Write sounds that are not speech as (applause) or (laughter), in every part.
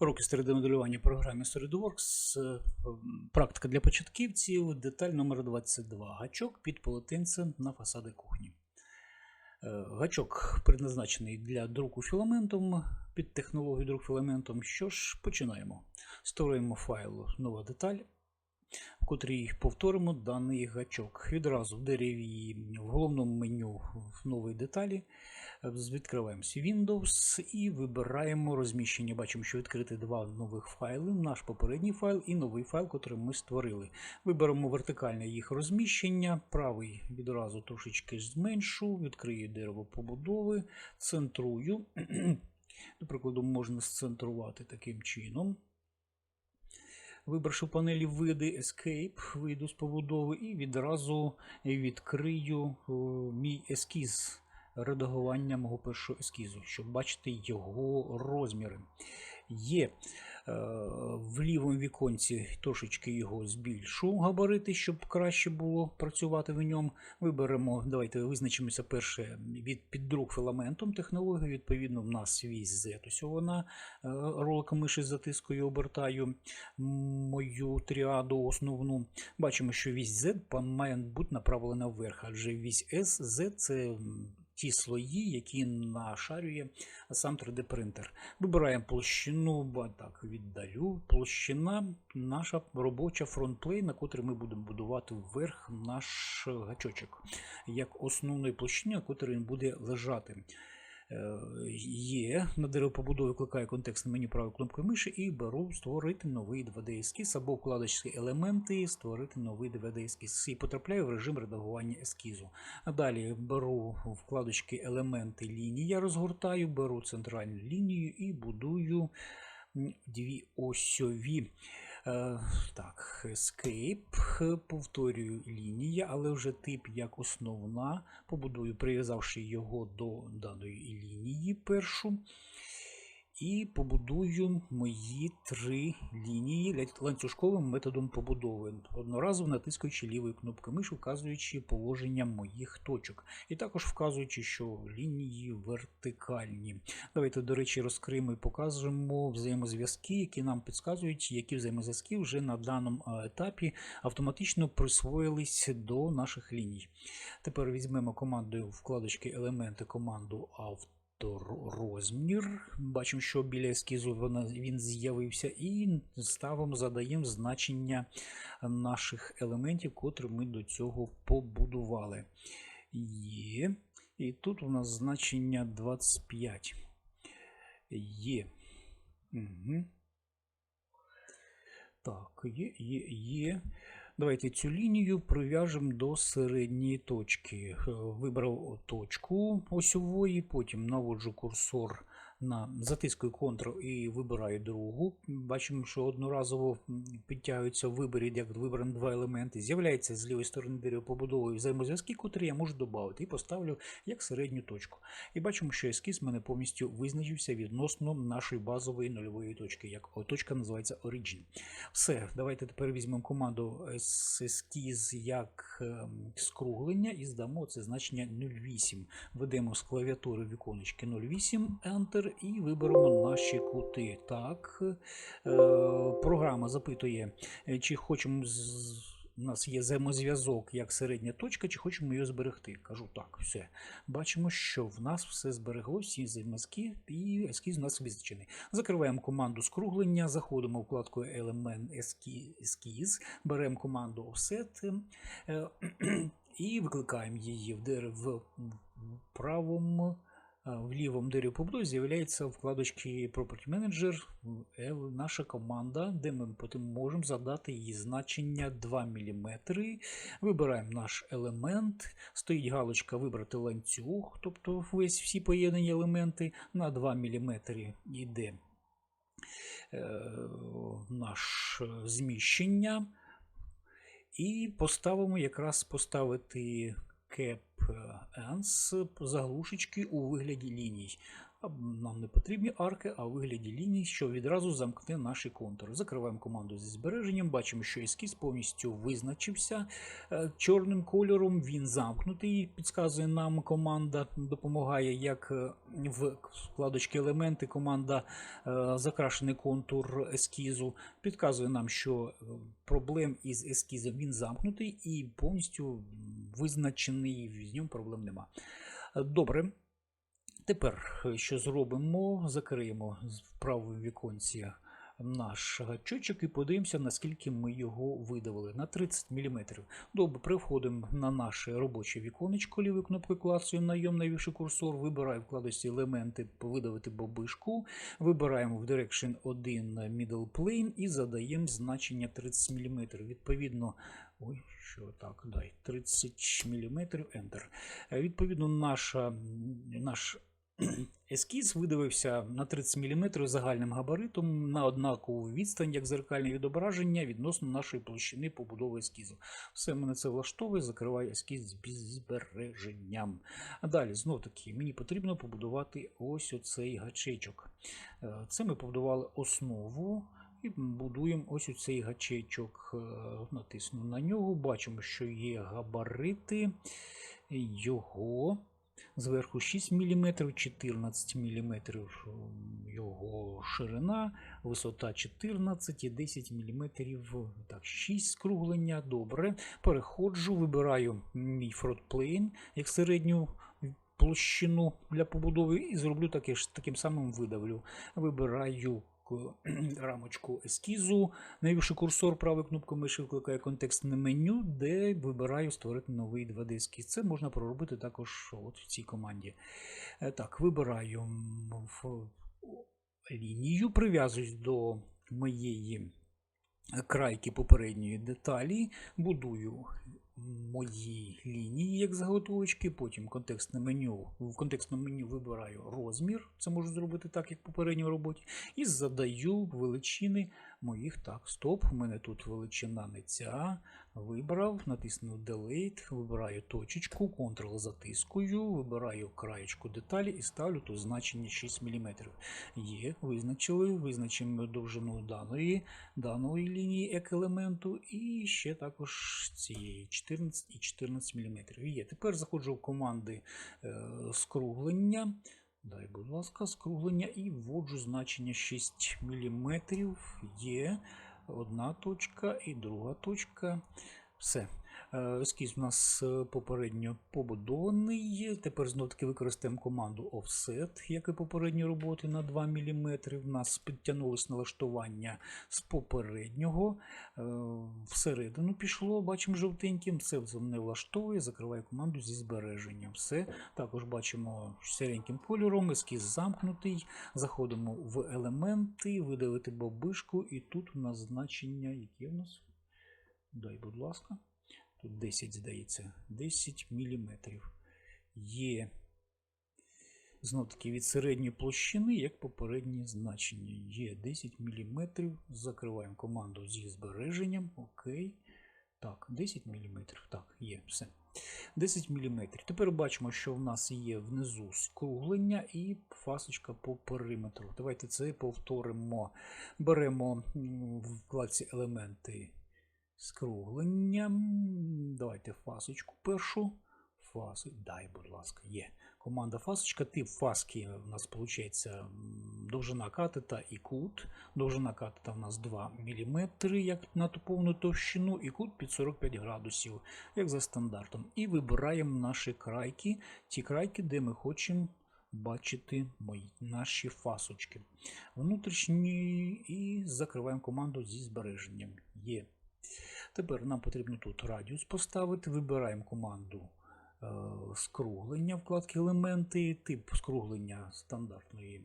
Уроки з 3D-моделювання в програмі SolidWorks. е, Практика для початківців. Деталь номер 22. Гачок під полотенце на фасади кухні. Е, Гачок предназначений для друку філаментом під технологію друк філаментом. Що ж, починаємо. Створюємо файл нова деталь, в котрій повторимо даний гачок. Відразу в дереві в головному меню в новій деталі. Е, Відкриваємося Windows і вибираємо розміщення. Бачимо, що відкрити два нових файли: наш попередній файл і новий файл, який ми створили. Виберемо вертикальне їх розміщення. Правий відразу трошечки зменшу, відкрию дерево побудови, центрую. (clears throat) До прикладу, можна сцентрувати таким чином. Вибравши в панелі види Escape, вийду з побудови і відразу відкрию мій ескіз редагування мого першого ескізу, щоб бачити його розміри. Є е, в лівому віконці трошечки його збільшу габарити, щоб краще було працювати в ньому. Виберемо, давайте визначимося перше від піддрук філаментом технології. Відповідно, в нас вісь Z. Ось вона е, роликом миші затискою обертаю мою тріаду основну. Бачимо, що вісь Z має бути направлена вверх, адже вісь S, Z це ті слої, які нашарює сам 3D принтер. Вибираємо площину, так, віддалю. Площина наша робоча фронтплей, на котрій ми будемо будувати вверх наш гачочок, як основної площини, на котрій він буде лежати. Е, Є на деревопобудові викликаю контекстне меню правою кнопкою миші і беру створити новий 2D ескіз або вкладочці елементи, створити новий 2D ескіз і потрапляю в режим редагування ескізу. А далі беру вкладочки елементи лінія, розгортаю, беру центральну лінію і будую дві осьові. Е, так, Escape, повторюю лінія, але вже тип як основна. Побудую, прив'язавши його до даної лінії першу. І побудую мої три лінії ланцюжковим методом побудови, одноразово натискаючи лівою кнопкою миші, вказуючи положення моїх точок. І також вказуючи, що лінії вертикальні. Давайте, до речі, розкриємо і покажемо взаємозв'язки, які нам підказують, які взаємозв'язки вже на даному е, етапі автоматично присвоїлись до наших ліній. Тепер візьмемо командою вкладочки елементи команду авто. Розмір. Бачимо, що біля ескізу він з'явився, і ставом задаємо значення наших елементів, котрі ми до цього побудували. Є. І тут у нас значення 25. Є. Угу. Так, є, є, є. Давайте цю лінію прив'яжемо до середньої точки. Е, Вибрав точку осьової, потім наводжу курсор на затискую Ctrl і вибираю другу. Бачимо, що одноразово підтягується в виборі, як вибрано два елементи. З'являється з лівої сторони дерева побудовою взаємозв'язки, котрі я можу додати, і поставлю як середню точку. І бачимо, що ескіз в мене повністю визначився відносно нашої базової нульової точки. Як точка називається Origin. Все, давайте тепер візьмемо команду ес- ескіз як ем, скруглення і здамо це значення 0,8. Введемо з клавіатури віконечки 0,8 Enter і виберемо наші кути. Так, е, програма запитує, е, чи хочемо. У нас є взаємозв'язок як середня точка, чи хочемо її зберегти. Кажу так, все. Бачимо, що в нас все зберегло, всі взаємозв'язки, і ескіз у нас визначений. Закриваємо команду скруглення, заходимо в вкладку Element Ескіз, беремо команду Offset е, (clears throat) і викликаємо її в правому. А, В лівому дереві побудови з'являється вкладочки Property Manager, е, наша команда, де ми потім можемо задати її значення 2 мм. Вибираємо наш елемент, стоїть галочка Вибрати ланцюг, тобто весь всі поєднані елементи на 2 мм йде е, наш е, зміщення. І поставимо якраз поставити cap ends заглушечки у вигляді ліній. Нам не потрібні арки, а у вигляді ліній, що відразу замкне наші контури. Закриваємо команду зі збереженням. Бачимо, що ескіз повністю визначився е, чорним кольором. Він замкнутий. Підказує нам команда, допомагає як е, в вкладочці елементи. Команда е, закрашений контур ескізу. Підказує нам, що проблем із ескізом він замкнутий і повністю визначений. З ним проблем нема. Е, Добре. Тепер е, що зробимо? Закриємо в правому віконці наш гачочок і подивимося, наскільки ми його видавили. На 30 мм. Добре, переходимо на наше робоче віконечко, лівою кнопкою клацаю найом навівши курсор, вибираю вкладочці елементи, видавити бобишку, вибираємо в Direction 1 Middle Plane і задаємо значення 30 мм. Відповідно, ой, що так, дай, 30 мм, Enter. Відповідно, наша, наш (clears throat) ескіз видавився на 30 мм загальним габаритом на однакову відстань, як зеркальне відображення відносно нашої площини побудови ескізу. Все мене це влаштовує, закриваю ескіз з збереженням. А далі, знов таки, мені потрібно побудувати ось оцей гачечок. Е, Це ми побудували основу. І будуємо ось цей гачечок. Е, Натисну на нього. Бачимо, що є габарити його. Зверху 6 мм, 14 мм його ширина, висота 14 і 10 мм. Так, 6 скруглення. Добре. Переходжу, вибираю мій фронтплейн як середню площину для побудови і зроблю таке ж таким самим видавлю. Вибираю (clears throat) рамочку ескізу, навівши курсор правою кнопкою миші викликає контекстне меню, де вибираю створити новий 2D ескіз. Це можна проробити також от в цій команді. Е, Так, вибираю лінію, прив'язуюсь до моєї крайки попередньої деталі, будую мої лінії як заготовочки, потім контекстне меню. В контекстному меню вибираю розмір, це можу зробити так, як в попередній роботі, і задаю величини моїх. Так, стоп, у мене тут величина не ця. Вибрав, натиснув Delete, вибираю точечку, Ctrl затискую, вибираю краєчку деталі і ставлю тут значення 6 мм. Є, визначили, визначимо довжину даної, даної лінії як елементу, і ще також цієї 14 і 14 мм. Є. Тепер заходжу в команди е, скруглення. Дай, будь ласка, скруглення і вводжу значення 6 мм. Є одна точка і друга точка. Все. Е, Ескіз у нас е, попередньо побудований. Тепер знов таки використаємо команду Offset, як і попередні роботи на 2 мм. У нас підтягнулось налаштування з попереднього. Е, Всередину пішло, бачимо жовтеньким. Це мене влаштовує. Закриваю команду зі збереженням. Все. Також бачимо сіреньким кольором, ескіз замкнутий. Заходимо в елементи, видалити бобишку, і тут у нас значення, які у нас. Дай, будь ласка. Тут 10, здається, 10 мм. Є знов таки від середньої площини, як попереднє значення. Є 10 мм. Закриваємо команду зі збереженням. Окей. Так, 10 мм. Так, є, все. 10 мм. Тепер бачимо, що в нас є внизу скруглення і фасочка по периметру. Давайте це повторимо. Беремо в вкладці елементи скруглення. Давайте фасочку першу. Фаси, дай, будь ласка, є. Команда фасочка, тип фаски у нас виходить довжина катета і кут. Довжина катета у нас 2 мм, як на ту повну товщину, і кут під 45 градусів, як за стандартом. І вибираємо наші крайки, ті крайки, де ми хочемо бачити мої, наші фасочки. Внутрішні і закриваємо команду зі збереженням. Є. Тепер нам потрібно тут радіус поставити. Вибираємо команду е, скруглення вкладки елементи, тип скруглення стандартної.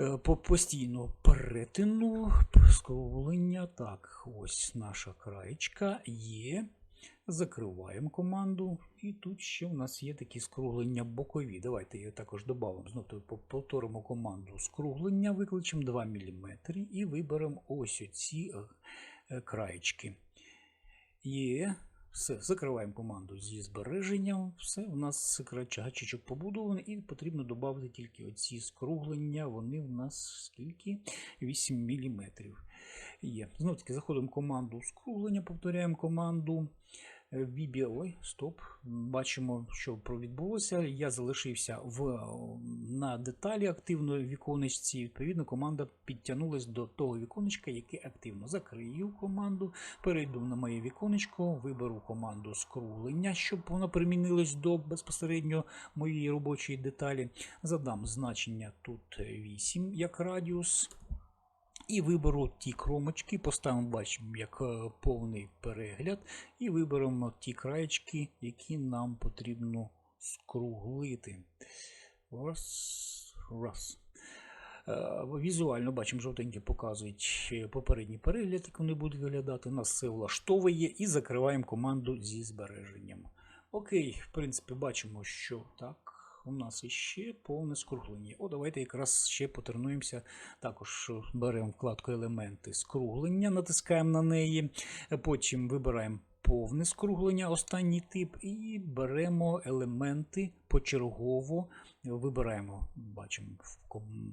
Е, по постійно перетину скруглення. Так, ось наша краєчка є. Закриваємо команду. І тут ще у нас є такі скруглення бокові. Давайте її також додамо. Знову повторимо команду скруглення, викличемо 2 мм і виберемо ось оці е, краєчки. Є. Все, закриваємо команду зі збереженням. Все, у нас гачечок побудований, і потрібно додати тільки оці скруглення. Вони в нас скільки? 8 мм. Є. Знову таки заходимо в команду скруглення, повторяємо команду. Ой, стоп. Бачимо, що відбулося. Я залишився в, на деталі активної віконечці. Відповідно, команда підтягнулась до того віконечка, яке активно. Закрию команду, перейду на моє віконечко, виберу команду скруглення, щоб воно примінилось до безпосередньо моєї робочої деталі. Задам значення тут 8 як радіус. І виберу ті кромочки, поставимо, бачимо, як е, повний перегляд, і виберемо ті краєчки, які нам потрібно скруглити. Раз, раз. Е, Візуально бачимо, жовтенькі показують попередній перегляд, як вони будуть виглядати. Нас все влаштовує і закриваємо команду зі збереженням. Окей, в принципі, бачимо, що так у нас іще повне скруглення. О, давайте якраз ще потренуємося. Також беремо вкладку елементи скруглення, натискаємо на неї, потім вибираємо повне скруглення, останній тип, і беремо елементи почергово. Вибираємо, бачимо,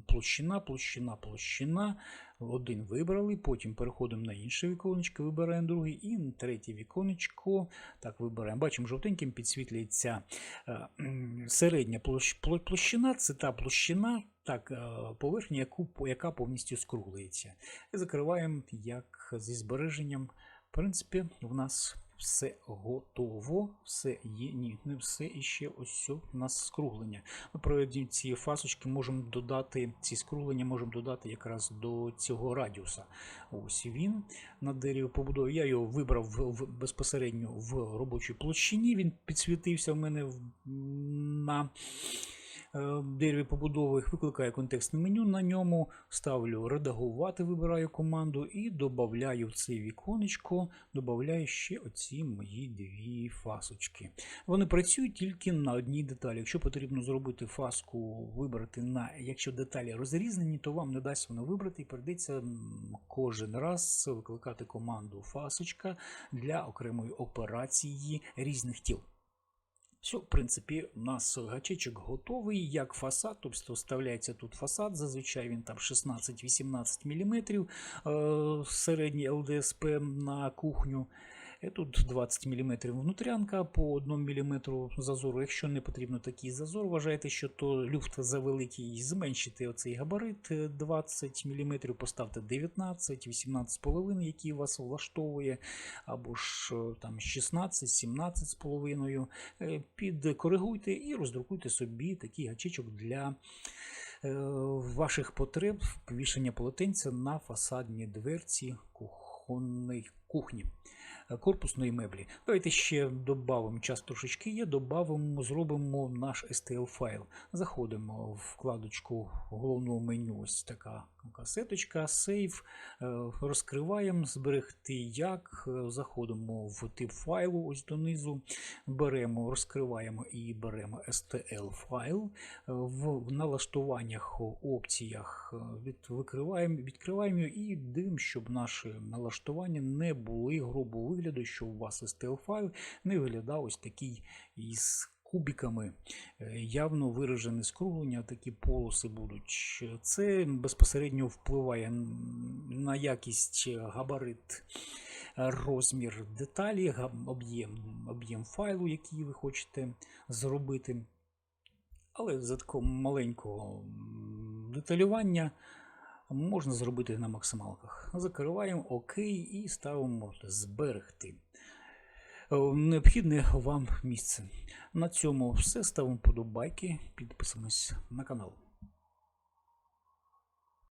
площина, площина, площина. Один вибрали, потім переходимо на інше віконечко, вибираємо другий, і третє віконечко. Так, вибираємо. Бачимо, жовтеньким підсвітлюється е, середня площина, це та площина, так, е, поверхня, яку, яка повністю скруглюється. Закриваємо як зі збереженням. В принципі, в нас все готово, все є. Ні, не все іще ось у нас скруглення. Ми про ці фасочки можемо додати, ці скруглення можемо додати якраз до цього радіуса. Ось він на дереві побудові. Я його вибрав в, в, безпосередньо в робочій площині. Він підсвітився в мене в, на. Е, дереві побудови, викликаю контекстне меню на ньому, ставлю редагувати, вибираю команду і додаю в це віконечко, додаю ще оці мої дві фасочки. Вони працюють тільки на одній деталі. Якщо потрібно зробити фаску, вибрати на, якщо деталі розрізнені, то вам не дасть воно вибрати і прийдеться кожен раз викликати команду фасочка для окремої операції різних тіл. Все, в принципі, у нас гачечок готовий, як фасад, тобто вставляється тут фасад, зазвичай він там 16-18 мм, е, середній ЛДСП на кухню. Тут 20 мм внутрянка по 1 мм зазору. Якщо не потрібно такий зазор, вважайте, що то люфт завеликий, зменшити оцей габарит 20 мм, поставте 19, 18,5, який вас влаштовує, або ж там 16, 17,5. Підкоригуйте і роздрукуйте собі такий гачечок для. Ваших потреб повішення полотенця на фасадні дверці кухонної кухні корпусної меблі. Давайте ще додамо, час трошечки є, додамо, зробимо наш STL файл. Заходимо в вкладочку головного меню, ось така касеточка, сейф, розкриваємо, зберегти як. Заходимо в тип файлу, ось донизу, беремо, розкриваємо і беремо STL файл. В налаштуваннях, опціях відкриваємо, відкриваємо і дивимося, щоб наші налаштування не були грубо вигляду, що у вас STL файл не виглядав ось такий із кубиками, явно виражене скруглення, такі полоси будуть. Це безпосередньо впливає на якість габарит. Розмір деталі, об'єм об'єм файлу, який ви хочете зробити. Але за такого маленького деталювання можна зробити на максималках. Закриваємо ОК і ставимо зберегти. Необхідне вам місце. На цьому все. Ставимо подобайки, підписуємось на канал.